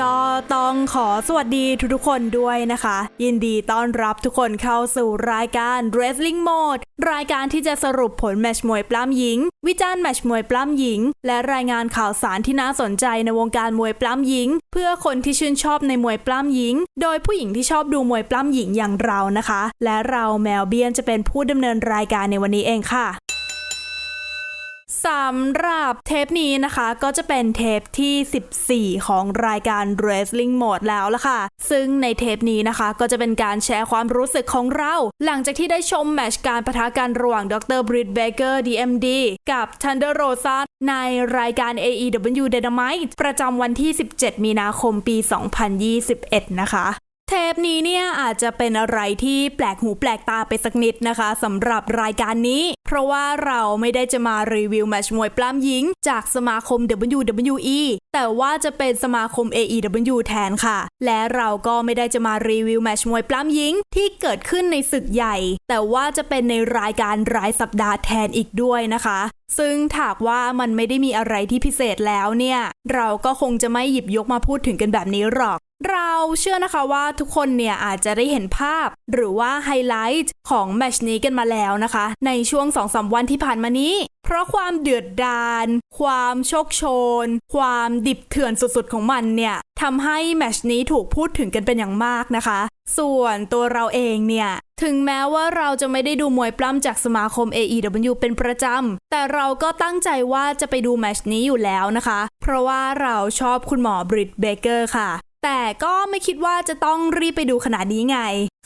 ก็ต้องขอสวัสดีทุกๆคนด้วยนะคะ ยินดีต้อนรับทุกคนเข้าสู่รายการ Wrestling Mode รายการที่จะสรุปผลแมชมวยปล้ำหญิง วิจารณ์แมชมวยปล้ำหญิง และรายงานข่าวสารที่น่าสนใจในวงการมวยปล้ำหญิง เพื่อคนที่ชื่นชอบในมวยปล้ำหญิง โดยผู้หญิงที่ชอบดูมวยปล้ำหญิงอย่างเรานะคะ และเราแมวเบียนจะเป็นผู้ดำเนินรายการในวันนี้เองค่ะ สำหรับเทปนี้นะคะก็จะเป็นเทปที่ 14 ของรายการ Wrestling Mode แล้วล่ะค่ะ ซึ่งในเทปนี้นะคะก็จะเป็นการแชร์ความรู้สึกของเรา หลังจากที่ได้ชมแมชการประทะกันระหว่างดรบริดเบเกอร์ DMD กับ Thunder Rosa ในรายการ AEW Dynamite ประจำวันที่ 17 มีนาคมปี 2021 นะคะ เทปนี้เนี่ยอาจจะเป็นอะไรที่แปลกหูแปลกตาไปสักนิดนะคะสำหรับรายการนี้ เพราะว่าเราไม่ได้จะมารีวิวแมชมวยปล้ำหญิง จากสมาคม WWE แต่ว่าจะเป็นสมาคม AEW แทนค่ะ และเราก็ไม่ได้จะมารีวิวแมชมวยปล้ำหญิง ที่เกิดขึ้นในศึกใหญ่ แต่ว่าจะเป็นในรายการรายสัปดาห์แทนอีกด้วยนะคะซึ่งถากว่ามันไม่ได้มีอะไรที่พิเศษแล้วเนี่ย เราก็คงจะไม่หยิบยกมาพูดถึงกันแบบนี้หรอก เราเชื่อนะคะว่าทุกคนเนี่ยอาจจะได้เห็นภาพ หรือว่าไฮไลท์ของแมชนี้กันมาแล้วนะคะ ในช่วง 2-3 วันที่ผ่านมานี้ เพราะความเดือดดาลความโชคโชน ความดิบเถื่อนสุดๆของมันเนี่ยทำให้แมชนี้ถูกพูดถึงกันเป็นอย่างมากนะคะ ส่วนตัวเราเองเนี่ย ถึงแม้ว่าเราจะไม่ได้ดูมวยปล้ำจากสมาคม AEW เป็นประจำ แต่เราก็ตั้งใจว่าจะไปดูแมชนี้อยู่แล้วนะคะ เพราะว่าเราชอบคุณหมอบริดเบเกอร์ค่ะ แต่ก็ไม่คิดว่าจะต้องรีบไปดูขนาดนี้ไง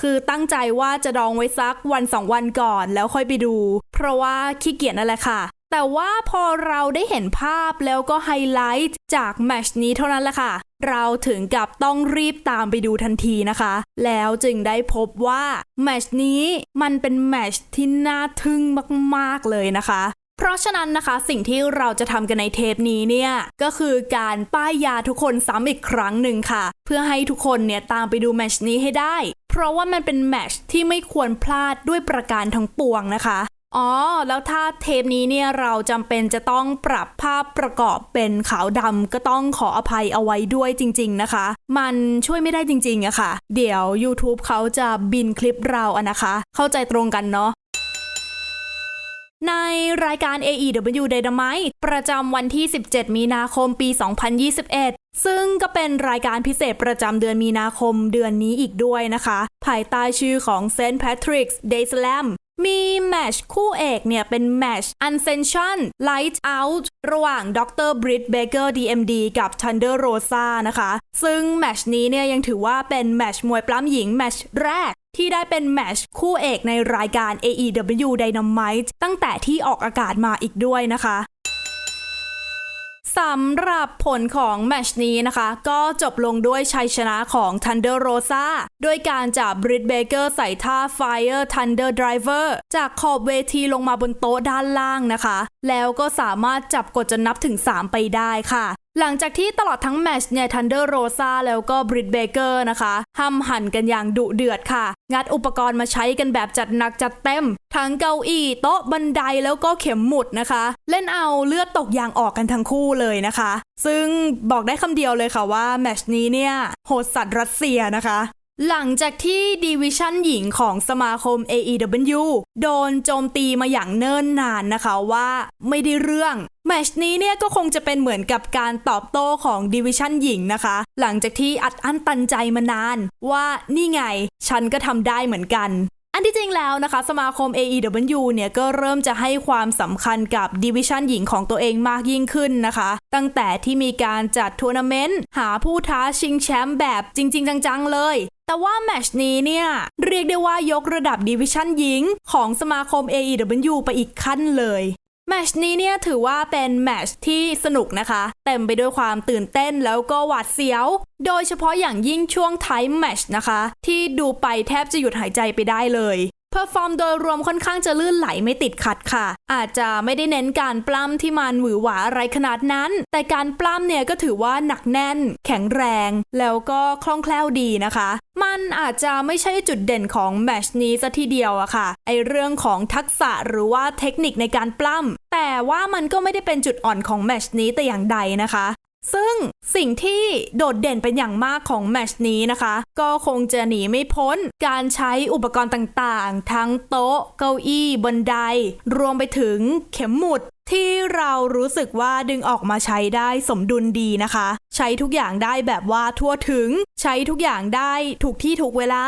คือตั้งใจว่าจะดองไว้สักวันสองวันก่อนแล้วค่อยไปดู เพราะว่าขี้เกียจนั่นแหละค่ะ แต่ว่าพอเราได้เห็นภาพแล้วก็ไฮไลท์จากแมชนี้เท่านั้นแหละค่ะ เราถึงกับต้องรีบตามไปดูทันทีนะคะ แล้วจึงได้พบว่าแมชนี้มันเป็นแมชที่น่าทึ่งมากๆเลยนะคะ เพราะฉะนั้นนะคะสิ่งที่เราจะทำกันในเทปนี้เนี่ย ก็คือการป้ายยาทุกคนซ้ำอีกครั้งหนึ่งค่ะ เพื่อให้ทุกคนเนี่ยตามไปดูแมชนี้ให้ได้ เพราะว่ามันเป็นแมชที่ไม่ควรพลาดด้วยประการทั้งปวงนะคะอ๋อ แล้วถ้าเทปนี้เนี่ยเราจำเป็นจะต้องปรับภาพประกอบเป็นขาวดำก็ต้องขออภัยเอาไว้ด้วยจริง ๆนะคะ มันช่วยไม่ได้จริงๆอะค่ะ เดี๋ยว YouTube เขาจะบินคลิปเราอะนะคะ เข้าใจตรงกันเนาะ ในรายการ AEW Dynamite ประจำวันที่ 17 มีนาคมปี 2021 ซึ่งก็เป็นรายการพิเศษประจำเดือนมีนาคมเดือนนี้อีกด้วยนะคะ ภายใต้ชื่อของ St. Patrick's Day Slam มีแมชคู่เอกเนี่ย เป็นแมช์ Ascension Light Out ระหว่างดร Britt Baker DMD กับ Thunder Rosa นะคะ ซึ่งแมชนี้เนี่ย ยังถือว่าเป็นแมชมวยปล้ำหญิงแมชแรกที่ได้เป็นแมชคู่เอกในรายการ AEW Dynamite ตั้งแต่ที่ออกอากาศมาอีกด้วยนะคะ สำหรับผลของแมชนี้นะคะ ก็จบลงด้วยชัยชนะของ Thunder Rosa ด้วยการจับ b r i t เบเกอร์ใส่ท่า Fire Thunder Driver จากขอบเวทีลงมาบนโต๊ะด้านล่างนะคะ แล้วก็สามารถจับกดจนนับถึง 3 ไปได้ค่ะ หลังจากที่ตลอดทั้งแมชเนี่ยทันเดอร์โรซาแล้วก็บริดเบเกอร์นะคะห้ำหั่นกันอย่างดุเดือดค่ะ งัดอุปกรณ์มาใช้กันแบบจัดหนักจัดเต็ม ทั้งเก้าอี้โต๊ะบันไดแล้วก็เข็มหมุดนะคะ เล่นเอาเลือดตกยางออกกันทั้งคู่เลยนะคะ ซึ่งบอกได้คำเดียวเลยค่ะว่าแมชนี้เนี่ยโหดสัตว์รัสเซียนะคะ หลังจากที่ดีวิชั่นหญิงของสมาคม AEW โดนโจมตีมาอย่างเนิ่นนานนะคะว่าไม่ได้เรื่อง แมชนี้เนี่ยก็คงจะเป็นเหมือนกับการตอบโต้ของดิวิชั่นหญิงนะคะ หลังจากที่อัดอั้นตันใจมานาน ว่านี่ไง ฉันก็ทำได้เหมือนกัน อันที่จริงแล้วนะคะ สมาคม AEW เนี่ยก็เริ่มจะให้ความสำคัญกับดิวิชั่นหญิงของตัวเองมากยิ่งขึ้นนะคะ ตั้งแต่ที่มีการจัดทัวร์นาเมนต์หาผู้ท้าชิงแชมป์แบบจริง ๆ จัง ๆ เลย แต่ว่าแมชนี้เนี่ย เรียกได้ว่ายกระดับดิวิชั่นหญิงของสมาคม AEW ไปอีกขั้นเลย แมชนี้เนี่ยถือว่าเป็นแมชที่สนุกนะคะ เต็มไปด้วยความตื่นเต้นแล้วก็หวาดเสียว โดยเฉพาะอย่างยิ่งช่วงท้ายแมชนะคะ ที่ดูไปแทบจะหยุดหายใจไปได้เลย เพอร์ฟอร์มโดยรวมค่อนข้างจะลื่นไหลไม่ติดขัดค่ะ อาจจะไม่ได้เน้นการปล้ำที่มันหวือหวาอะไรขนาดนั้น แต่การปล้ำเนี่ยก็ถือว่าหนักแน่น แข็งแรง แล้วก็คล่องแคล่วดีนะคะ มันอาจจะไม่ใช่จุดเด่นของแมชนี้ซะทีเดียวอะค่ะ ไอเรื่องของทักษะหรือว่าเทคนิคในการปล้ำแต่ว่ามันก็ไม่ได้เป็นจุดอ่อนของแมชนี้แต่อย่างใดนะคะ ซึ่งสิ่งที่โดดเด่นเป็นอย่างมากของแมชนี้นะคะ ก็คงจะหนีไม่พ้น การใช้อุปกรณ์ต่างๆ ทั้งโต๊ะเก้าอี้บันได รวมไปถึงเข็มหมุดที่เรารู้สึกว่าดึงออกมาใช้ได้สมดุลดีนะคะ ใช้ทุกอย่างได้แบบว่าทั่วถึง ใช้ทุกอย่างได้ถูกที่ถูกเวลา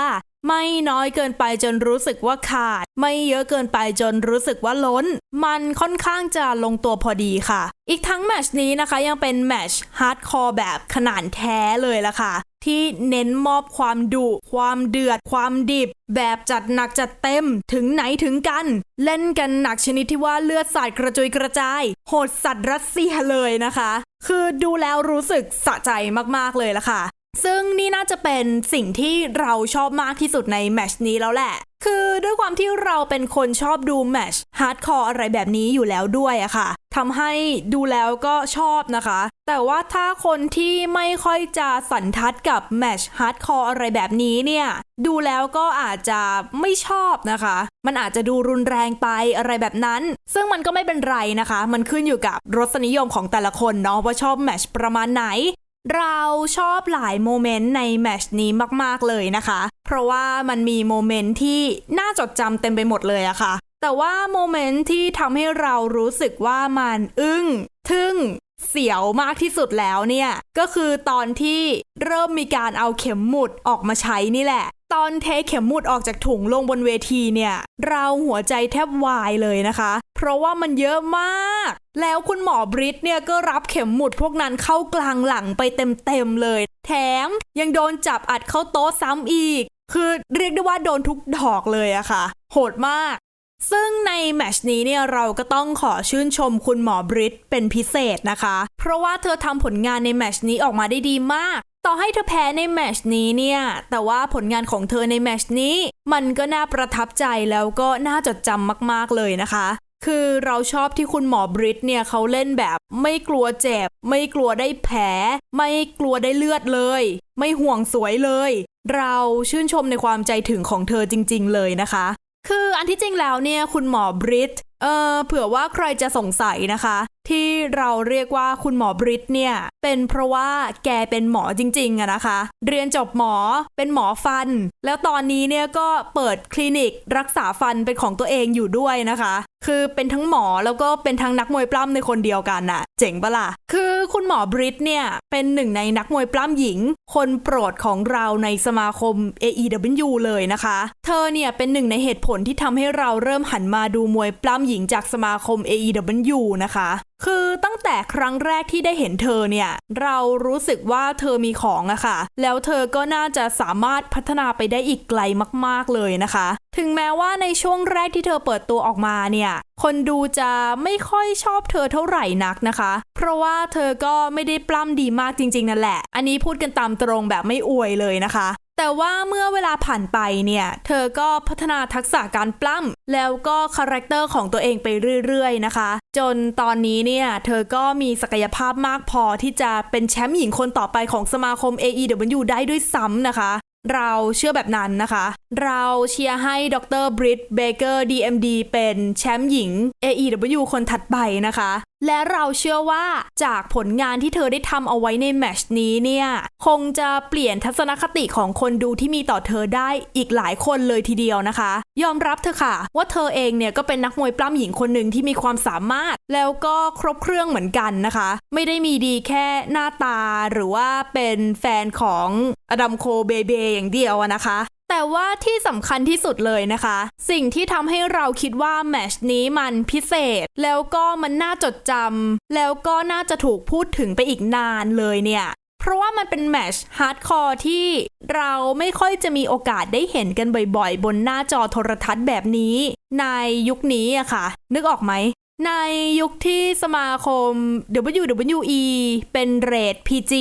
ไม่น้อยเกินไปจนรู้สึกว่าขาด ไม่เยอะเกินไปจนรู้สึกว่าล้น มันค่อนข้างจะลงตัวพอดีค่ะ อีกทั้งแมชนี้นะคะยังเป็นแมชฮาร์ดคอร์แบบขนาดแท้เลยละค่ะ ที่เน้นมอบความดุความเดือด ความดิบ แบบจัดหนักจัดเต็มถึงไหนถึงกัน เล่นกันหนักชนิดที่ว่าเลือดสาดกระจุยกระจาย โหดสัตว์รัสเซียเลยนะคะ คือดูแล้วรู้สึกสะใจมากๆเลยละค่ะ ซึ่งนี่น่าจะเป็นสิ่งที่เราชอบมากที่สุดในแมชนี้แล้วแหละ คือด้วยความที่เราเป็นคนชอบดูแมชฮาร์ดคอร์อะไรแบบนี้อยู่แล้วด้วยอะค่ะทำให้ดูแล้วก็ชอบนะคะ แต่ว่าถ้าคนที่ไม่ค่อยจะสันทัดกับแมชฮาร์ดคอร์อะไรแบบนี้เนี่ย ดูแล้วก็อาจจะไม่ชอบนะคะ มันอาจจะดูรุนแรงไปอะไรแบบนั้น ซึ่งมันก็ไม่เป็นไรนะคะ มันขึ้นอยู่กับรสนิยมของแต่ละคนเนาะว่าชอบแมชประมาณไหน เราชอบหลายโมเมนต์ในแมชนี้มากๆเลยนะคะ เพราะว่ามันมีโมเมนต์ที่น่าจดจำเต็มไปหมดเลยอะค่ะ แต่ว่าโมเมนต์ที่ทำให้เรารู้สึกว่ามันอึ้ง ทึ่ง เสียวมากที่สุดแล้วเนี่ย ก็คือตอนที่เริ่มมีการเอาเข็มหมุดออกมาใช้นี่แหละ ตอนเทเข็มหมุดออกจากถุงลงบนเวทีเนี่ย เราหัวใจแทบวายเลยนะคะ เพราะว่ามันเยอะมาก แล้วคุณหมอบริตเนี่ยก็รับเข็มหมุดพวกนั้นเข้ากลางหลังไปเต็มๆเลย แถมยังโดนจับอัดเข้าโต๊ะซ้ำอีก คือเรียกได้ว่าโดนทุกดอกเลยอะค่ะ โหดมาก ซึ่งในแมชนี้เนี่ยเราก็ต้องขอชื่นชมคุณหมอบริตเป็นพิเศษนะคะ เพราะว่าเธอทำผลงานในแมชนี้ออกมาได้ดีมาก ต่อให้เธอแพ้ในแมชนี้เนี่ย แต่ว่าผลงานของเธอในแมชนี้ มันก็น่าประทับใจแล้วก็น่าจดจำมากๆเลยนะคะ คือเราชอบที่คุณหมอบริตเนี่ยเขาเล่นแบบไม่กลัวเจ็บ ไม่กลัวได้แผล ไม่กลัวได้เลือดเลย ไม่ห่วงสวยเลย เราชื่นชมในความใจถึงของเธอจริง ๆ เลยนะคะ คืออันที่จริงแล้วเนี่ยคุณหมอบริตเออเผื่อว่าใครจะสงสัยนะคะ ที่เราเรียกว่าคุณหมอบริตเนี่ย เป็นเพราะว่าแกเป็นหมอจริงๆอะนะคะ เรียนจบหมอเป็นหมอฟัน แล้วตอนนี้เนี่ยก็เปิดคลินิกรักษาฟันเป็นของตัวเองอยู่ด้วยนะคะ คือเป็นทั้งหมอแล้วก็เป็นทั้งนักมวยปล้ำในคนเดียวกันน่ะ เจ๋งปะล่ะ คือคุณหมอบริตเนี่ย เป็นหนึ่งในนักมวยปล้ำหญิง คนโปรดของเราในสมาคม AEW เลยนะคะ เธอเนี่ยเป็นหนึ่งในเหตุผลที่ทำให้เราเริ่มหันมาดูมวยปล้ำหญิงจากสมาคม AEW นะคะคือตั้งแต่ครั้งแรกที่ได้เห็นเธอเนี่ย เรารู้สึกว่าเธอมีของอะค่ะ แล้วเธอก็น่าจะสามารถพัฒนาไปได้อีกไกลมากๆเลยนะคะ ถึงแม้ว่าในช่วงแรกที่เธอเปิดตัวออกมาเนี่ยคนดูจะไม่ค่อยชอบเธอเท่าไหร่นักนะคะ เพราะว่าเธอก็ไม่ได้ปล้ำดีมากจริงๆนั่นแหละ อันนี้พูดกันตามตรงแบบไม่อวยเลยนะคะ แต่ว่าเมื่อเวลาผ่านไปเนี่ย เธอก็พัฒนาทักษะการปล้ำแล้วก็คาแรคเตอร์ของตัวเองไปเรื่อยๆนะคะ จนตอนนี้เนี่ย เธอก็มีศักยภาพมากพอที่จะเป็นแชมป์หญิงคนต่อไปของสมาคม AEW ได้ด้วยซ้ำนะคะ เราเชื่อแบบนั้นนะคะ เราเชียร์ให้ดรบริตเบเกอร์ DMD เป็นแชมป์หญิง AEW คนถัดไปนะคะและเราเชื่อว่าจากผลงานที่เธอได้ทำเอาไว้ในแมชนี้เนี่ย คงจะเปลี่ยนทัศนคติของคนดูที่มีต่อเธอได้อีกหลายคนเลยทีเดียวนะคะ ยอมรับเธอค่ะ ว่าเธอเองเนี่ยก็เป็นนักมวยปล้ำหญิงคนหนึ่งที่มีความสามารถ แล้วก็ครบเครื่องเหมือนกันนะคะ ไม่ได้มีดีแค่หน้าตาหรือว่าเป็นแฟนของอดัมโคเบเบอย่างเดียวนะคะ แต่ว่าที่สำคัญที่สุดเลยนะคะ สิ่งที่ทำให้เราคิดว่าแมชนี้มันพิเศษ แล้วก็มันน่าจดจำแล้วก็น่าจะถูกพูดถึงไปอีกนานเลยเนี่ย เพราะว่ามันเป็นแมชฮาร์ดคอร์ที่เราไม่ค่อยจะมีโอกาสได้เห็นกันบ่อยๆ บนหน้าจอโทรทัศน์แบบนี้ ในยุคนี้อะค่ะ นึกออกไหมในยุคที่สมาคม WWE เป็นเรท PG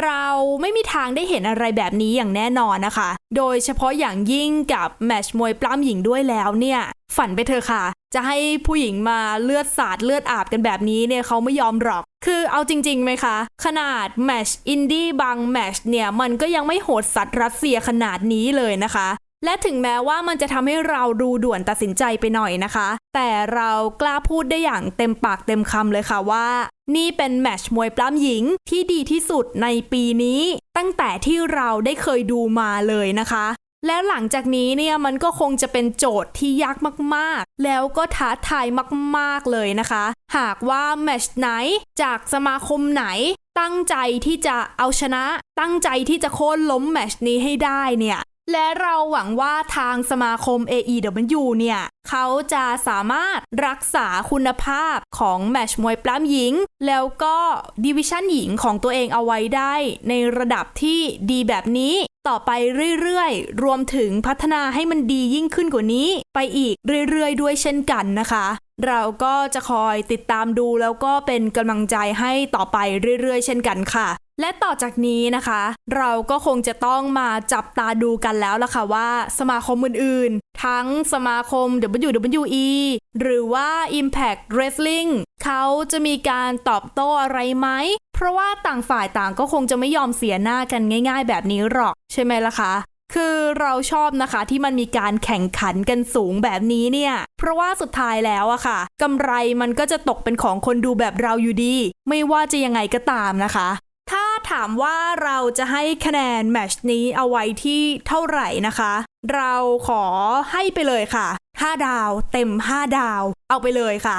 เราไม่มีทางได้เห็นอะไรแบบนี้อย่างแน่นอนนะคะ โดยเฉพาะอย่างยิ่งกับแมชมวยปล้ำหญิงด้วยแล้วเนี่ย ฝันไปเถอะค่ะ จะให้ผู้หญิงมาเลือดสาดเลือดอาบกันแบบนี้เนี่ยเขาไม่ยอมหรอก คือเอาจริงๆไหมคะ ขนาดแมชอินดี้บางแมชเนี่ย มันก็ยังไม่โหดสัตว์รัสเซียขนาดนี้เลยนะคะ และถึงแม้ว่ามันจะทำให้เราดูด่วนตัดสินใจไปหน่อยนะคะ แต่เรากล้าพูดได้อย่างเต็มปากเต็มคำเลยค่ะว่า นี่เป็นแมชมวยปล้ำหญิงที่ดีที่สุดในปีนี้ ตั้งแต่ที่เราได้เคยดูมาเลยนะคะและหลังจากนี้เนี่ยมันก็คงจะเป็นโจทย์ที่ยากมากๆ แล้วก็ท้าทายมากๆเลยนะคะ หากว่าแมชไหนจากสมาคมไหน ตั้งใจที่จะเอาชนะ ตั้งใจที่จะโค่นล้มแมชนี้ให้ได้เนี่ย และเราหวังว่าทางสมาคม AEW เนี่ย เขาจะสามารถรักษาคุณภาพของแมชมวยปล้ำหญิง แล้วก็ดิวิชั่นหญิงของตัวเองเอาไว้ได้ ในระดับที่ดีแบบนี้ต่อไปเรื่อยๆ รวมถึงพัฒนาให้มันดียิ่งขึ้นกว่านี้ ไปอีกเรื่อยๆ ด้วยเช่นกันนะคะ เราก็จะคอยติดตามดูแล้วก็เป็นกำลังใจให้ต่อไปเรื่อยๆ เช่นกันค่ะ และต่อจากนี้นะคะ เราก็คงจะต้องมาจับตาดูกันแล้วล่ะค่ะว่าสมาคมอื่นๆ ทั้งสมาคม WWE หรือว่า Impact Wrestling เขาจะมีการตอบโต้อะไรไหม เพราะว่าต่างฝ่ายต่างก็คงจะไม่ยอมเสียหน้ากันง่ายๆ แบบนี้หรอก ใช่ไหมล่ะคะคือเราชอบนะคะที่มันมีการแข่งขันกันสูงแบบนี้เนี่ย เพราะว่าสุดท้ายแล้วอะค่ะกำไรมันก็จะตกเป็นของคนดูแบบเราอยู่ดี ไม่ว่าจะยังไงก็ตามนะคะ ถามว่าเราจะให้คะแนนแมชนี้เอาไว้ที่เท่าไหร่นะคะ เราขอให้ไปเลยค่ะ 5 ดาวเต็ม 5 ดาว เอาไปเลยค่ะ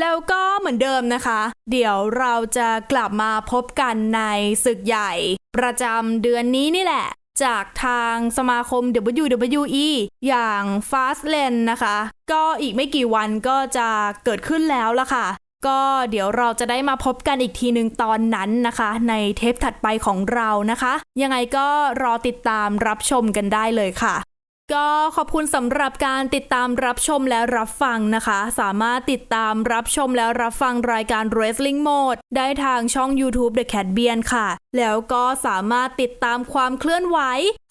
แล้วก็เหมือนเดิมนะคะ เดี๋ยวเราจะกลับมาพบกันในศึกใหญ่ ประจำเดือนนี้นี่แหละ จากทางสมาคม WWE อย่าง Fastlane นะคะ ก็อีกไม่กี่วันก็จะเกิดขึ้นแล้วล่ะค่ะ ก็เดี๋ยวเราจะได้มาพบกันอีกทีหนึ่งตอนนั้นนะคะ ในเทปถัดไปของเรานะคะ ยังไงก็รอติดตามรับชมกันได้เลยค่ะ ก็ขอบคุณสำหรับการติดตามรับชมและรับฟังนะคะ สามารถติดตามรับชมและรับฟังรายการ Wrestling Mode ได้ทางช่อง YouTube The Cat b i a n ค่ะ แล้วก็สามารถติดตามความเคลื่อนไหว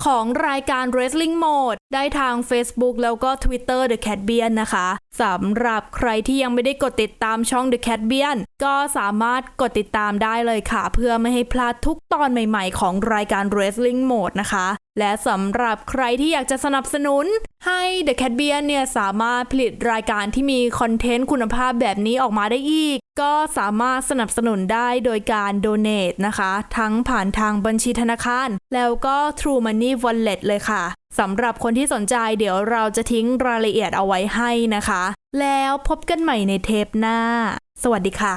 ของรายการ Wrestling Mode ได้ทาง Facebook แล้วก็ Twitter The Cat b i a n นะคะสำหรับใครที่ยังไม่ได้กดติดตามช่อง The Cat b i a n ก็สามารถกดติดตามได้เลยค่ะ เพื่อไม่ให้พลาดทุกตอนใหม่ๆ ของรายการ Wrestling Mode นะคะ และสำหรับใครที่อยากจะสนับสนุนให้ The Cat b i a n เนี่ยสามารถผลิตรายการที่มีคอนเทนต์คุณภาพแบบนี้ออกมาได้อีก ก็สามารถสนับสนุนได้โดยการ Donate นะคะ ทั้งผ่านทางบัญชีธนาคาร แล้วก็ True Money Wallet เลยค่ะสำหรับคนที่สนใจเดี๋ยวเราจะทิ้งรายละเอียดเอาไว้ให้นะคะ แล้วพบกันใหม่ในเทปหน้า สวัสดีค่ะ